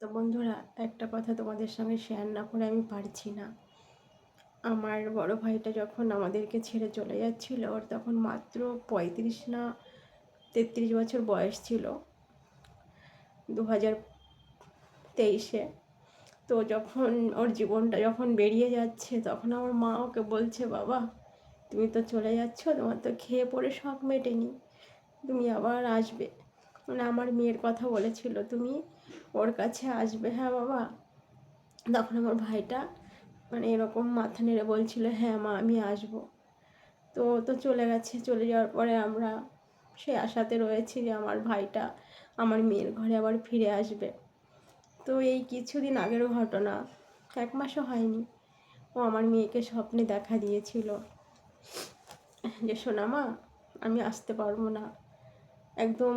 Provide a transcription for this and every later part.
তো বন্ধুরা, একটা কথা তোমাদের সঙ্গে শেয়ার না করে আমি পারছি না। আমার বড় ভাইটা যখন আমাদেরকে ছেড়ে চলে যাচ্ছিল, ওর তখন মাত্র পঁয়ত্রিশ না তেত্রিশ বছর বয়স ছিল দু হাজার তেইশে। তো যখন ওর জীবনটা যখন বেরিয়ে যাচ্ছে, তখন আমার মা ওকে বলছে, বাবা, তুমি তো চলে যাচ্ছ, তোমার তো খেয়ে পড়ে শখ মেটেনি, তুমি আবার আসবে। মানে আমার মেয়ের কথা বলেছিল, তুমি ওর কাছে আসবে হ্যাঁ বাবা? তখন আমার ভাইটা মানে এরকম মাথা নেড়ে বলছিল হ্যাঁ মা, আমি আসব। তো তো চলে গেছে, চলে যাওয়ার পরে আমরা সে আশাতে রয়েছি যে আমার ভাইটা আমার মেয়ের ঘরে আবার ফিরে আসবে। তো এই কিছুদিন আগের ঘটনা, এক মাসও হয়নি, ও আমার মেয়েকে স্বপ্নে দেখা দিয়েছিল যে সোনামা আমি আসতে পারব না। একদম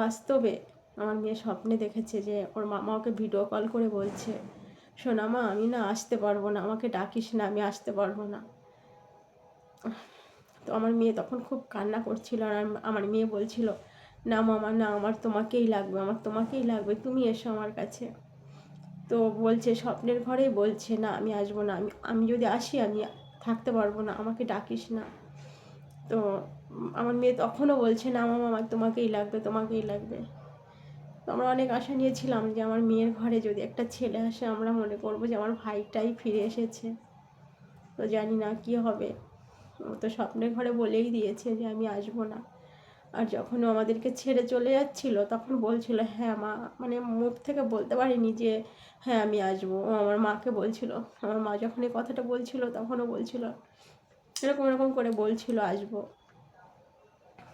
বাস্তবে আমার মেয়ে স্বপ্নে দেখেছে যে ওর মামা ওকে ভিডিও কল করে বলছে শোনা মা, আমি না আসতে পারব না, আমাকে ডাকিস না, আমি আসতে পারব না। তো আমার মেয়ে তখন খুব কান্না করছিল আর আমার মেয়ে বলছিল, না মামা, না, আমার তোমাকেই লাগবে, আমার তোমাকেই লাগবে, তুমি এসো আমার কাছে। তো বলছে, স্বপ্নের ঘরেই বলছে, না, আমি আসব না, আমি আমি যদি আসি, আমি থাকতে পারব না, আমাকে ডাকিস না। তো আমার মেয়ে তখনও বলছে, না মামা, আমার তোমাকেই লাগবে তোমাকেই লাগবে। তো আমরা অনেক আশা নিয়েছিলাম যে আমার মেয়ের ঘরে যদি একটা ছেলে আসে, আমরা মনে করব যে আমার ভাইটাই ফিরে এসেছে। তো জানি না কী হবে। ও তো স্বপ্নের ঘরে বলেই দিয়েছে যে আমি আসব না। আর যখন ও আমাদেরকে ছেড়ে চলে যাচ্ছিল, তখন বলছিল হ্যাঁ মা। মানে মুখ থেকে বলতে পারিনি যে হ্যাঁ আমি আসব। ও আমার মাকে বলছিল। আমার মা যখন এই কথাটা বলছিল, তখনও বলছিল। এরকম এরকম করে বলছিল, আসব।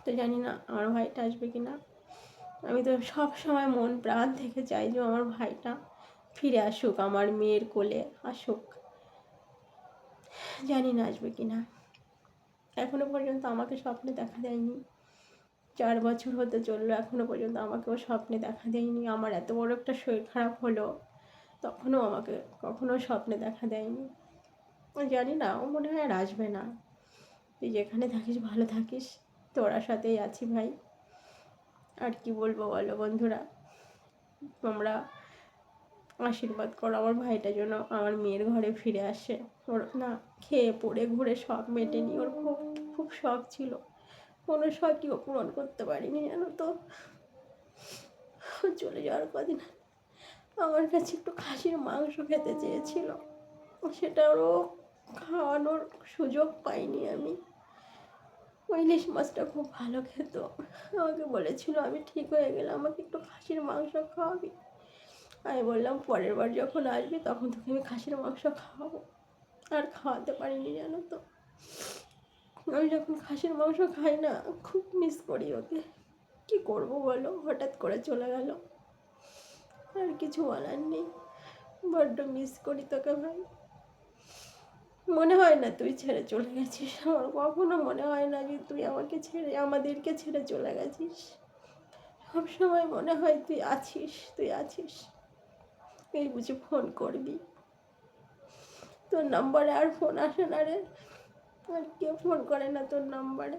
তো জানি না আমার ভাইটা আসবে কি না আমি তো সব সময় মন প্রাণ থেকে চাই যে আমার ভাইটা ফিরে আসুক, আমার মেয়ের কোলে আসুক। জানি না আসবে কি না এখনও পর্যন্ত আমাকে স্বপ্নে দেখা দেয়নি। চার বছর হতে চলল, এখনও পর্যন্ত আমাকেও স্বপ্নে দেখা দেয়নি। আমার এত বড় একটা শরীর খারাপ হলো, তখনও আমাকে কখনো স্বপ্নে দেখা দেয়নি। জানি না, ও মনে হয় আর আসবে না। তুই যেখানে থাকিস, ভালো থাকিস। তোরা সাথেই আছি ভাই। আর কি বলব বলো বন্ধুরা? তোমরা আশীর্বাদ করো আমার ভাইটা যেন আমার মেয়ের ঘরে ফিরে আসে। ওর না, খেয়ে পড়ে, ঘুরে শখ মেটেনি। ওর খুব খুব শখ ছিল। কোনো শখই ও পূরণ করতে পারিনি, জানো তো। চলে যাওয়ার কদিন আমার কাছে একটু খাসির মাংস খেতে চেয়েছিল। সেটা ওরও খাওয়ানোর সুযোগ পাইনি আমি। ওই ইলিশ মাছটা খুব ভালো খেত। আমাকে বলেছিল, আমি ঠিক হয়ে গেলে আমাকে একটু খাসির মাংস খাওয়াবি। আমি বললাম, পরের বার যখন আসবি তখন তোকে আমি খাসির মাংস খাওয়াবো। আর খাওয়াতে পারিনি জানো তো। আমি যখন খাসির মাংস খাই না, খুব মিস করি ওকে। কী করব বলো? হঠাৎ করে চলে গেল। আর কিছু বলার নেই। বড্ড মিস করি তোকে ভাই। মনে হয় না তুই ছেড়ে চলে গেছিস। আমার কখনো মনে হয় না যে তুই আমাকে ছেড়ে, আমাদেরকে ছেড়ে চলে গেছিস। সব সময় মনে হয় তুই আছিস তুই আছিস। এই বুঝে ফোন করবি। তোর নাম্বারে আর ফোন আসে না রে। আর কেউ ফোন করে না তোর নাম্বারে